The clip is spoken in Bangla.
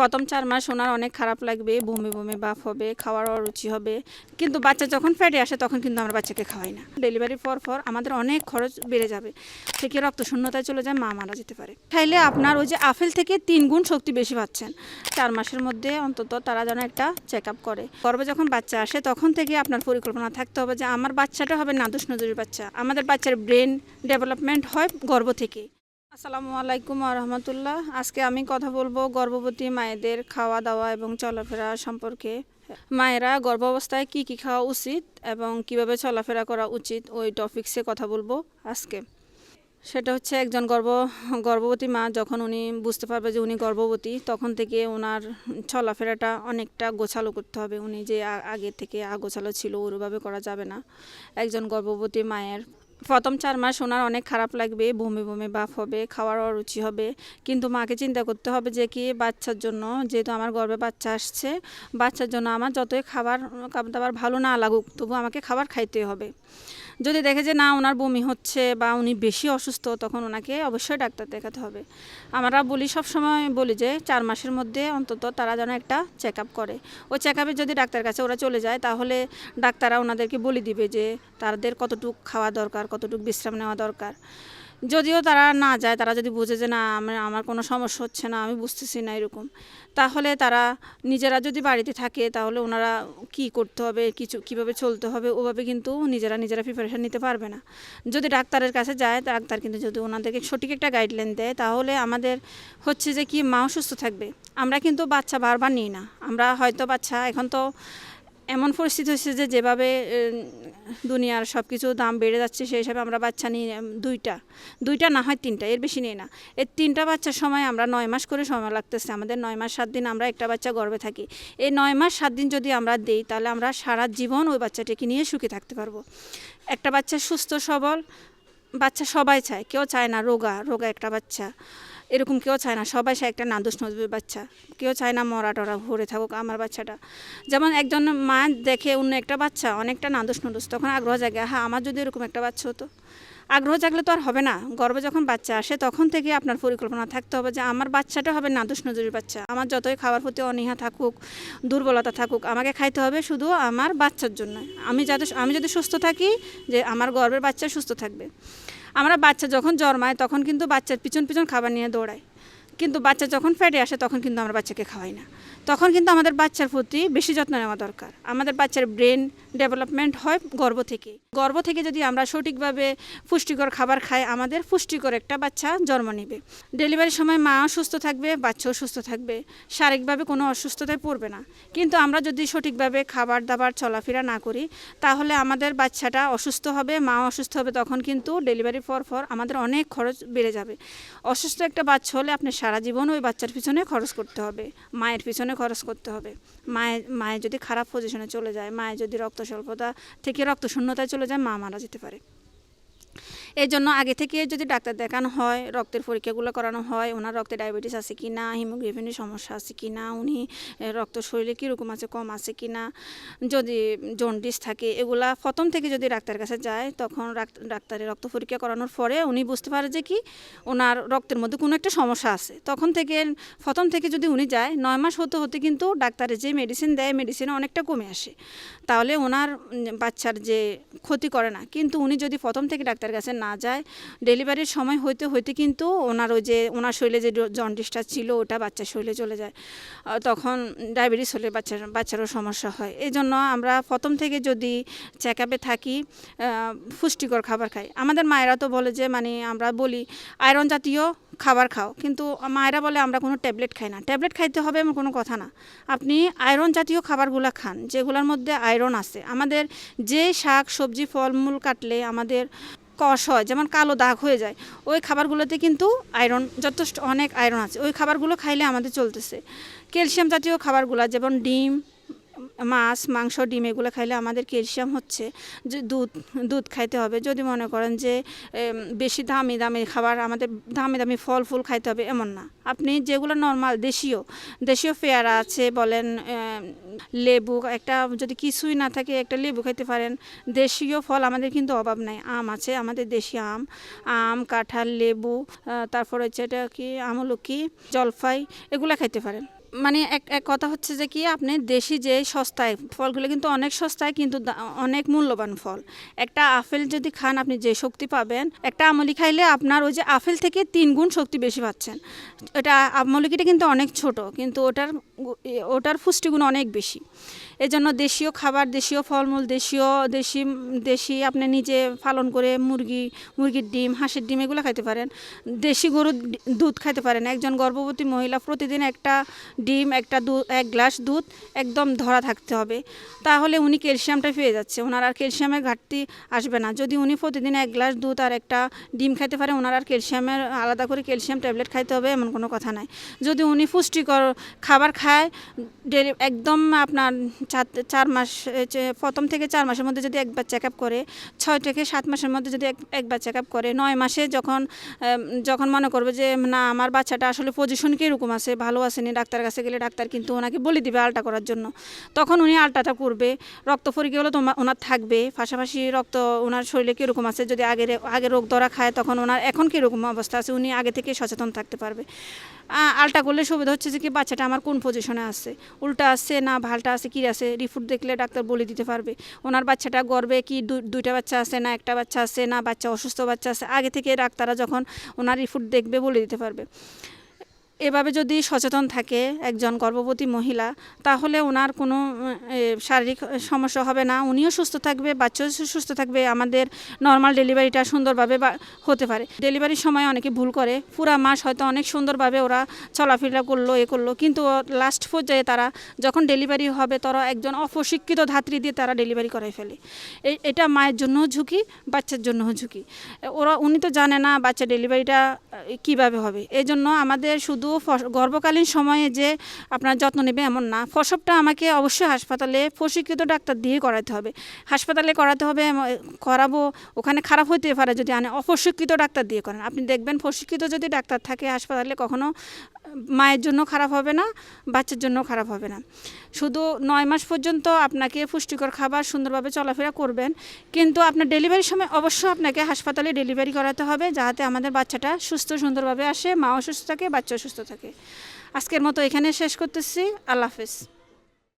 প্রথম চার মাস ওনার অনেক খারাপ লাগবে, বমি বমি বাপ হবে, খাওয়ার অরুচি হবে। কিন্তু বাচ্চা যখন ফেটে আসে তখন কিন্তু আমরা বাচ্চাকে খাওয়াই না। ডেলিভারির পর পর আমাদের অনেক খরচ বেড়ে যাবে, থেকে রক্ত শূন্যতায় চলে যায়, মা মারা যেতে পারে। খাইলে আপনার ওই যে আপেল থেকে তিন গুণ শক্তি বেশি পাচ্ছেন। চার মাসের মধ্যে অন্তত তারা যেন একটা চেক আপ করে। গর্ভে যখন বাচ্চা আসে তখন থেকে আপনার পরিকল্পনা থাকতে হবে যে আমার বাচ্চাটা হবে নাদুস নজরুর বাচ্চা। আমাদের বাচ্চার ব্রেন ডেভেলপমেন্ট হয় গর্ভ থেকে। আসসালামু আলাইকুম রহমতুল্লাহ। আজকে আমি কথা বলব গর্ভবতী মায়েদের খাওয়া দাওয়া এবং চলাফেরা সম্পর্কে। মায়েরা গর্ভ অবস্থায় কী কী খাওয়া উচিত এবং কীভাবে চলাফেরা করা উচিত ওই টপিক্সে কথা বলব আজকে। সেটা হচ্ছে একজন গর্ভ, গর্ভবতী মা যখন উনি বুঝতে পারবে যে উনি গর্ভবতী, তখন থেকে ওনার চলাফেরাটা অনেকটা গোছালো করতে হবে। উনি যে আগে থেকে আগোছালো ছিল ওরভাবে করা যাবে না। একজন গর্ভবতী মায়ের প্রথম চার মাস ওনার অনেক খারাপ লাগবে, বমি বমি, বাফ হবে, খাওয়ার অরুচি হবে। কিন্তু মাকে চিন্তা করতে হবে যে কি বাচ্চার জন্য, যেহেতু আমার গর্বে বাচ্চা আসছে, বাচ্চার জন্য আমার যতই খাবার খাবার দাবার ভালো না লাগুক, তবু আমাকে খাবার খাইতে হবে। যদি দেখে যে না, ওনার বমি হচ্ছে বা উনি বেশি অসুস্থ, তখন ওনাকে অবশ্যই ডাক্তার দেখাতে হবে। আমরা বলি সব সময় বলি যে, চার মাসের মধ্যে অন্তত তারা যেন একটা চেক করে। ওই চেক যদি ডাক্তার কাছে ওরা চলে যায়, তাহলে ডাক্তাররা ওনাদেরকে বলে দিবে যে, তাদের কতটুকু খাওয়া দরকার, কতটুকু বিশ্রাম নেওয়া দরকার। যদিও তারা না যায়, তারা যদি বুঝে যে না, আমার আমার কোনো সমস্যা হচ্ছে না, আমি বুঝতেছি না এরকম, তাহলে তারা নিজেরা যদি বাড়িতে থাকে, তাহলে ওনারা কি করতে হবে, কিছু, কীভাবে চলতে হবে, ওভাবে কিন্তু নিজেরা নিজেরা প্রিপারেশান নিতে পারবে না। যদি ডাক্তারের কাছে যায়, ডাক্তার কিন্তু যদি ওনাদেরকে সঠিক একটা গাইডলাইন দেয়, তাহলে আমাদের হচ্ছে যে কি মাও সুস্থ থাকবে। আমরা কিন্তু বাচ্চা বারবার নিই না। আমরা হয়তো বাচ্চা, এখন তো এমন পরিস্থিতি হচ্ছে যে যেভাবে দুনিয়ার সব কিছু দাম বেড়ে যাচ্ছে, সেই হিসাবে আমরা বাচ্চা নিই দুইটা দুইটা না হয় তিনটা, এর বেশি নিই না। এর তিনটা বাচ্চার সময় আমরা নয় মাস করে সময় লাগতেছে। আমাদের নয় মাস সাত দিন আমরা একটা বাচ্চা গর্বে থাকি। এই নয় মাস সাত দিন যদি আমরা দেই, তাহলে আমরা সারা জীবন ওই বাচ্চাটিকে নিয়ে সুখে থাকতে পারব। একটা বাচ্চা সুস্থ, সবল, বাচ্চা সবাই চায়, কেউ চায় না রোগা রোগা একটা বাচ্চা, এরকম কেউ চায় না, সবাই চায় একটা নাদুস নজরুল বাচ্চা। কেউ চায় না মরা টরা, ভরে থাকুক আমার বাচ্চাটা। যেমন একজন মা দেখে অন্য একটা বাচ্চা অনেকটা নাদুস নদুস, তখন আগ্রহ জাগে হ্যাঁ আমার যদি এরকম একটা বাচ্চা হতো? আগ্রহ জাগলে তো আর হবে না। গর্বে যখন বাচ্চা আসে, তখন থেকে আপনার পরিকল্পনা থাকতে হবে যে, আমার বাচ্চাটা হবে নাদুস নজরুল বাচ্চা। আমার যতই খাওয়ার প্রতি অনীহা থাকুক, দুর্বলতা থাকুক, আমাকে খাইতে হবে শুধু আমার বাচ্চার জন্য। আমি যাতে, আমি যদি সুস্থ থাকি, যে আমার গর্বের বাচ্চা সুস্থ থাকবে। আমরা বাচ্চা যখন জন্মায়, তখন কিন্তু বাচ্চার পিছন পিছন খাবার নিয়ে দৌড়াই কিন্তু বাচ্চা যখন ফ্যাটে আসে, তখন কিন্তু আমরা বাচ্চাকে খাওয়াই না। তখন কিন্তু আমাদের বাচ্চার প্রতি বেশি যত্ন নেওয়া দরকার। আমাদের বাচ্চার ব্রেন ডেভেলপমেন্ট হয় গর্ভ থেকে গর্ভ থেকে যদি আমরা সঠিকভাবে পুষ্টিকর খাবার খাই, আমাদের পুষ্টিকর একটা বাচ্চা জন্ম নেবে। ডেলিভারির সময় মাও সুস্থ থাকবে, বাচ্চাও সুস্থ থাকবে। শারীরিকভাবে কোনো অসুস্থতায় পড়বে না। কিন্তু আমরা যদি সঠিকভাবে খাবার দাবার চলাফেরা না করি, তাহলে আমাদের বাচ্চাটা অসুস্থ হবে, মা অসুস্থ হবে, তখন কিন্তু ডেলিভারি পর পর আমাদের অনেক খরচ বেড়ে যাবে। অসুস্থ একটা বাচ্চা হলে আপনি সারা জীবন ওই বাচ্চার পিছনে খরচ করতে হবে, মায়ের পিছনে খরচ করতে হবে। মায়ের মায়ের যদি খারাপ পজিশনে চলে যায় মায়ের যদি রক্ত স্বল্পতা থেকে রক্ত শূন্যতায় চলে যায়, মা মারা যেতে পারে। এই জন্য আগে থেকে যদি ডাক্তার দেখানো হয়, রক্তের পরীক্ষাগুলো করানো হয়, ওনার রক্তে ডায়াবেটিস আছে কি না হিমোগ্লোবিনের সমস্যা আছে কি না উনি রক্ত শরীরে কীরকম আছে, কম আছে কি না যদি জন্ডিস থাকে, এগুলা প্রথম থেকে যদি ডাক্তারের কাছে যায়, তখন ডাক- ডাক্তারের রক্ত পরীক্ষা করানোর পরে উনি বুঝতে পারে যে কি, ওনার রক্তের মধ্যে কোনো একটা সমস্যা আছে। তখন থেকে, প্রথম থেকে যদি উনি যায়, নয় মাস হতে হতে কিন্তু ডাক্তারের যে মেডিসিন দেয় মেডিসিন অনেকটা কমে আসে। তাহলে ওনার বাচ্চার যে ক্ষতি করে না। কিন্তু উনি যদি প্রথম থেকে ডাক্তারের কাছে না যায়। ডেলিভারির সময় হইতে হইতে কিন্তু ওনার ওই যে, ওনার শরীরে যে জন্ডিসটা ছিল, ওটা বাচ্চার শরীরে চলে যায়। তখন ডায়াবেটিস হলে বাচ্চার, বাচ্চারও সমস্যা হয়। এই জন্য আমরা প্রথম থেকে যদি চেক আপে থাকি পুষ্টিকর খাবার খাই। আমাদের মায়েরা তো বলে যে মানে আমরা বলি, আয়রন জাতীয় খাবার খাও। কিন্তু মায়েরা বলে, আমরা কোনো ট্যাবলেট খাই না। ট্যাবলেট খাইতে হবে এমন কোনো কথা না। আপনি আয়রন জাতীয় খাবারগুলো খান, যেগুলোর মধ্যে আয়রন আছে। আমাদের যে শাক, সবজি, ফলমূল কাটলে আমাদের কষ হয়, যেমন কালো দাগ হয়ে যায়, ওই খাবারগুলোতে কিন্তু আয়রন যথেষ্ট অনেক আয়রন আছে। ওই খাবারগুলো খাইলে আমাদের চলতেছে। ক্যালসিয়াম জাতীয় খাবারগুলো, যেমন ডিম মাছ, মাংস, ডিম এগুলো খাইলে আমাদের ক্যালসিয়াম হচ্ছে যে দুধ দুধ খাইতে হবে। যদি মনে করেন যে বেশি দামি দামি খাবার, আমাদের দামি দামি ফল, ফুল খাইতে হবে, এমন না। আপনি যেগুলো নর্মাল দেশীয় দেশীয় পেয়ারা আছে, বলেন লেবু, একটা যদি কিছুই না থাকে, একটা লেবু খাইতে পারেন, দেশীয় ফল আমাদের কিন্তু অভাব নাই। আম আছে, আমাদের দেশি আম আম, কাঁঠাল, লেবু তারপর হচ্ছে এটা কি, আমলকি, জলফাই, এগুলো খাইতে পারেন। মানে এক এক কথা হচ্ছে যে কি, আপনি দেশি যে সস্তায় ফলগুলো কিন্তু অনেক সস্তায় কিন্তু অনেক মূল্যবান ফল। একটা আপেল যদি খান আপনি যে শক্তি পাবেন, একটা আমলি খাইলে আপনার ওই যে আপেল থেকে তিন গুণ শক্তি বেশি পাচ্ছেন। এটা আমলিকিটা কিন্তু অনেক ছোট, কিন্তু ওটার ওটার পুষ্টিগুণ অনেক বেশি। এজন্য দেশীয় খাবার, দেশীয় ফলমূল, দেশীয়, দেশি দেশি আপনি নিজে পালন করে মুরগি, মুরগির ডিম, হাঁসের ডিম এগুলো খাইতে পারেন। দেশি গরুর দুধ খাইতে পারেন। একজন গর্ভবতী মহিলা প্রতিদিন একটা ডিম, একটা দুধ এক গ্লাস দুধ একদম ধরা থাকতে হবে। তাহলে উনি ক্যালসিয়ামটা পেয়ে যাচ্ছে। ওনার আর ক্যালসিয়ামের ঘাটতি আসবে না। যদি উনি প্রতিদিন এক গ্লাস দুধ আর একটা ডিম খাইতে পারে, ওনার আর ক্যালসিয়ামের আলাদা করে ক্যালসিয়াম ট্যাবলেট খাইতে হবে এমন কোনো কথা নাই। যদি উনি পুষ্টিকর খাবার খায় একদম আপনার চার চার মাস প্রথম থেকে চার মাসের মধ্যে যদি একবার চেক আপ করে, ছয় থেকে সাত মাসের মধ্যে যদি এক- একবার চেক আপ করে, নয় মাসে যখন যখন মনে করবে যে, না, আমার বাচ্চাটা আসলে পজিশন কীরকম আছে, ভালো আসেনি ডাক্তার কাছে গেলে ডাক্তার কিন্তু ওনাকে বলে দিবে আলটা করার জন্য। তখন উনি আলটাটা করবে, রক্ত পরীক্ষাগুলো তোমার ওনার থাকবে, পাশাপাশি রক্ত ওনার শরীরে কীরকম আছে, যদি আগে আগে রোগ ধরা খায়, তখন ওনার এখন কীরকম অবস্থা আছে, উনি আগে থেকে সচেতন থাকতে পারবে। আলটা করলে সুবিধা হচ্ছে যে কি, বাচ্চাটা আমার কোন পজিশনে আছে? উল্টা আছে না, ভালটা আছে, কি আছে? রিপোর্ট দেখলে ডাক্তার বলে দিতে পারবে। ওনার বাচ্চাটা গর্বে কি দুইটা বাচ্চা আছে না একটা বাচ্চা আছে না বাচ্চা অসুস্থ বাচ্চা আছে, আগে থেকে ডাক্তাররা যখন ওনার রিপোর্ট দেখবে বলে দিতে পারবে। এভাবে যদি সচেতন থাকে একজন গর্ভবতী মহিলা, তাহলে ওনার কোনো শারীরিক সমস্যা হবে না। উনিও সুস্থ থাকবে, বাচ্চাও সুস্থ থাকবে। আমাদের নর্মাল ডেলিভারিটা সুন্দরভাবে হতে পারে। ডেলিভারির সময় অনেকে ভুল করে। পুরা মাস হয়তো অনেক সুন্দরভাবে ওরা চলাফেরা করল, এ করল। কিন্তু লাস্ট পর্যায়ে তারা যখন ডেলিভারি হবে, তারা একজন অপ্রশিক্ষিত ধাত্রী দিয়ে তারা ডেলিভারি করাই ফেলে। এটা মায়ের জন্যও ঝুঁকি, বাচ্চার জন্যও ঝুঁকি। ওরা, উনি তো জানে না বাচ্চা ডেলিভারিটা কীভাবে হবে। এই জন্য আমাদের শুধু গর্ভকালীন সময়ে যে আপনার যত্ন নেবে এমন না। প্রসবটা আমাকে অবশ্যই হাসপাতালে প্রশিক্ষিত ডাক্তার দিয়ে করাতে হবে। হাসপাতালে করাতে হবে করাবো, ওখানে খারাপ হতে পারে যদি আনে, অপ্রশিক্ষিত ডাক্তার দিয়ে করেন। আপনি দেখবেন প্রশিক্ষিত যদি ডাক্তার থাকে হাসপাতালে, কখনো মায়ের জন্য খারাপ হবে না, বাচ্চার জন্য খারাপ হবে না। শুধু নয় মাস পর্যন্ত আপনাকে পুষ্টিকর খাবার সুন্দরভাবে চলাফেরা করবেন, কিন্তু আপনার ডেলিভারির সময় অবশ্যই আপনাকে হাসপাতালে ডেলিভারি করাতে হবে যাতে আমাদের বাচ্চাটা সুস্থ সুন্দরভাবে আসে মাও সুস্থ থাকে বাচ্চাও সুস্থ থাকে। আজকের মতো এখানে শেষ করতেছি। আল্লাহ হাফেজ।